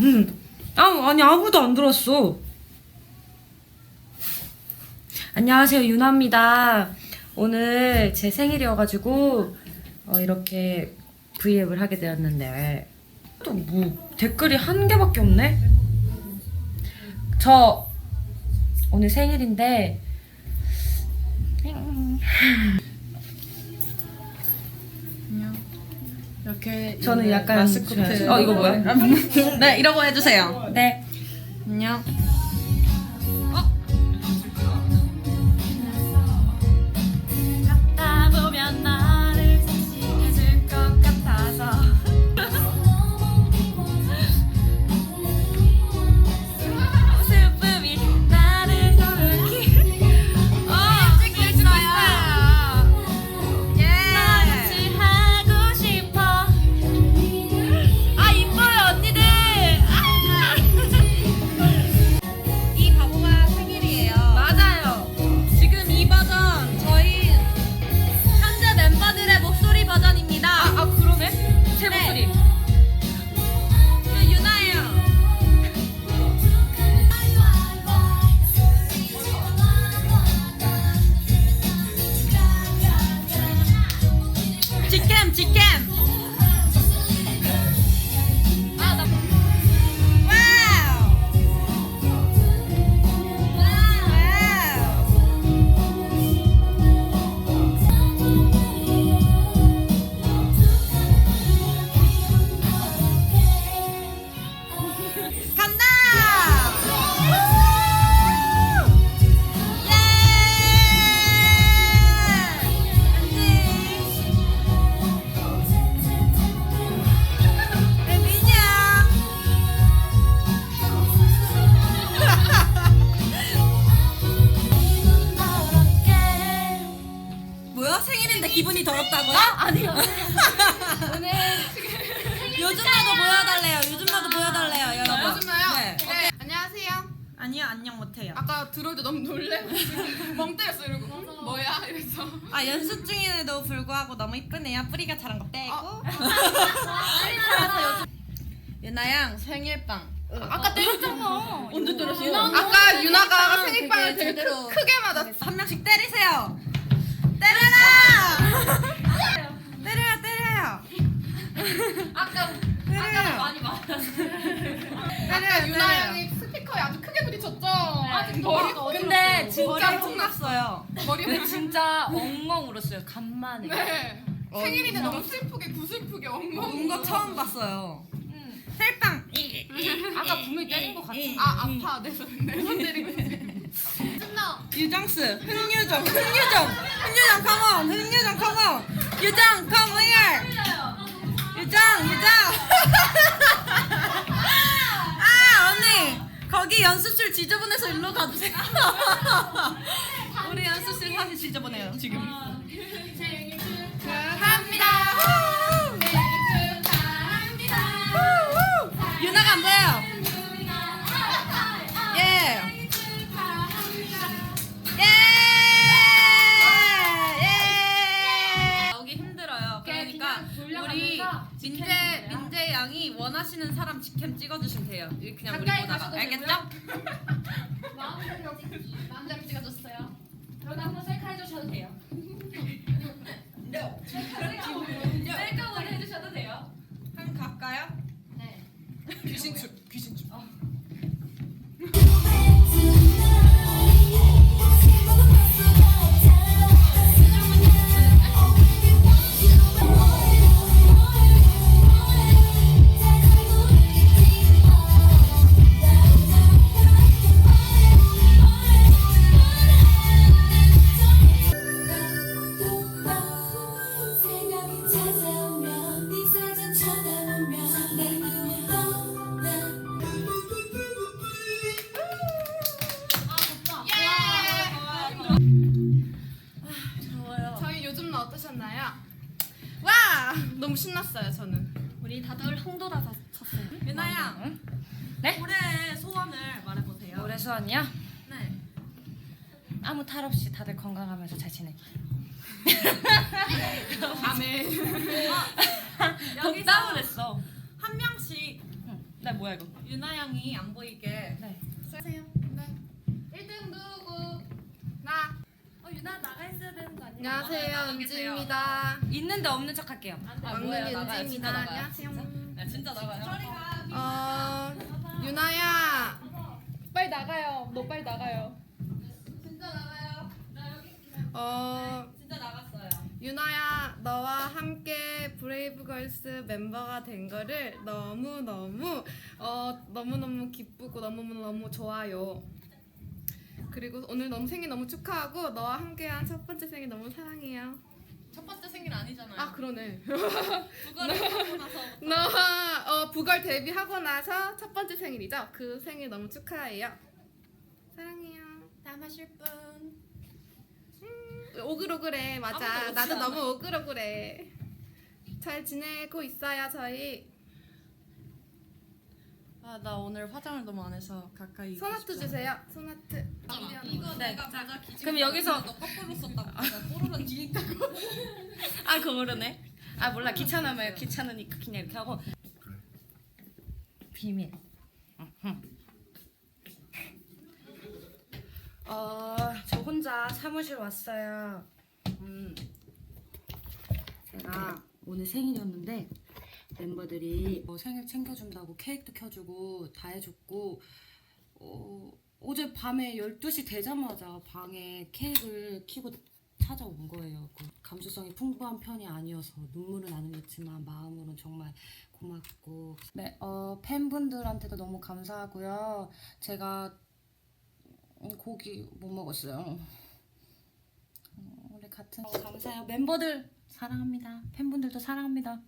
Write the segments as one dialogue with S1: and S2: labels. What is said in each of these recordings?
S1: 음. 아, 아니 아무도 안 들었어. 안녕하세요 유나입니다. 오늘 제 생일이어가지고 어, 이렇게 브이앱을 하게 되었는데 또 뭐 댓글이 한 개밖에 없네. 저 오늘 생일인데
S2: 이렇게
S1: 저는 약간
S2: 마스코트
S1: 어, 이거 뭐야?
S2: 네 이러고 해주세요
S1: 네.
S2: 안녕
S1: 아,
S2: 아니요.
S1: 오늘
S2: 요즘마다 보여달래요 요즘마다 보여달래요 여러분
S3: 요즘나요?
S2: 네.
S3: 네. 안녕하세요.
S2: 아니요 안녕 못해요
S3: 아까 들어올 때 너무 놀래고 멍 때렸어 이러고 뭐야 이래서
S2: 아 연습 중인데도 불구하고 너무 이쁘네요 뿌리가 자란 거 빼고
S3: 어.
S2: 유나양 생일빵
S3: 아까 때렸잖아.
S2: 언제 때렸어?
S3: 아까 유나가 생일빵을 되게
S2: 제대로.
S3: 크, 크게 맞았어.
S2: 한 명씩 때리세요
S1: 짜
S2: 머리
S1: 근데 진짜 엉엉 울었어요. 간만에.
S3: 네.
S2: 어,
S3: 생일인데 너무 슬프게 구슬프게 엉엉.
S2: 운거 처음 봤어요
S1: 응.
S2: 셀빵
S1: 아까 분명히 때린 것 같아.
S3: 아 아파 내 손 내손 때리고 있어.
S2: 유정스 흥유정 흥유정 흥유정 컴온 흥유정 컴온 유정 컴온 here 유정 유정 거기 연습실 지저분해서 일로 가주세요. 우리 연습실 사실 지저분해요 지금.
S3: 축하합니다. 생일 축하합니다.
S2: 유나가 안 보여요 양이 원하시는 사람 직캠 찍어주시면 돼요. 이렇게 그냥 우리 보다가 알겠죠?
S4: 마음대로 찍어줬어요. 그러다 한번 셀카 해주셔도 돼요. 셀카 먼저 해주셔도 돼요.
S2: 한번 갈까요?
S4: 네.
S3: 귀신축 어떠셨나요? 와 너무 신났어요 저는.
S1: 우리 다들 홍도다 쳤어요.
S2: 유나 양
S1: 응? 네?
S2: 올해 소원을 말해보세요.
S1: 올해 수원이요?
S2: 네.
S1: 아무 탈 없이 다들 건강하면서 잘 지내기.
S3: 아멘.
S1: 덕담을 했어.
S2: 한 명씩
S1: 네 뭐야 이거?
S2: 유나 양이 안 보이게.
S1: 네.
S3: 하세요. 네. 1등 누구? 나.
S4: 어 유 나 나가 있어야 되는 거 아니야?
S3: 안녕하세요.
S2: 계세요.
S3: 은지입니다.
S1: 있는데 없는 척 할게요.
S2: 아 뭐예요?
S3: 왕눈이
S2: 나가요. 진짜
S3: 은지입니다.
S2: 나가요.
S3: 안녕하세요.
S2: 야 진짜 나가요.
S3: 어, 유나야.
S4: 빨리 나가요. 너 빨리 나가요.
S2: 진짜 나가요.
S3: 어,
S2: 진짜 나갔어요.
S3: 유나야, 너와 함께 브레이브걸스 멤버가 된 거를 너무 너무 어 너무 너무 기쁘고 너무 너무 좋아요. 그리고 오늘 너무 생일 너무 축하하고 너와 함께한 첫 번째 생일 너무 사랑해요.
S2: 첫 번째 생일 아니잖아요.
S3: 아 그러네.
S2: 그거를 하고 나서
S3: 너와 어, 부걸 데뷔하고 나서 첫 번째 생일이죠. 그 생일 너무 축하해요. 사랑해요.
S4: 다 마실 분.
S3: 오글오글해 맞아.
S2: 아무도 오지
S3: 나도
S2: 않아.
S3: 너무 오글오글해. 잘 지내고 있어요 저희.
S1: 아 나 오늘 화장을 너무 안 해서 가까이.
S3: 소나트 주세요. 소나트.
S2: 이거
S1: 네.
S2: 내가 맞아 기지.
S1: 그럼 여기서-
S2: 너 거꾸로 썼다고. 내가 뽀로로 뒤니까.
S1: 아 그거르네. 아 몰라 귀찮으면 귀찮으니까 그냥 이렇게 하고. 비밀. 어저 혼자 사무실 왔어요. 음 제가 오늘 생일이었는데 멤버들이 뭐 생일 챙겨준다고 케이크도 켜주고 다 해줬고 어, 어제 밤에 12시 되자마자 방에 케이크를 키고 찾아온 거예요. 그 감수성이 풍부한 편이 아니어서 눈물은 안 흘렸지만 마음으로는 정말 고맙고 네, 어, 팬분들한테도 너무 감사하고요. 제가 음, 고기 못 먹었어요. 음, 우리 같은 감사해요. 멤버들 사랑합니다. 팬분들도 사랑합니다.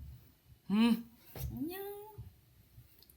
S1: 음. 안녕.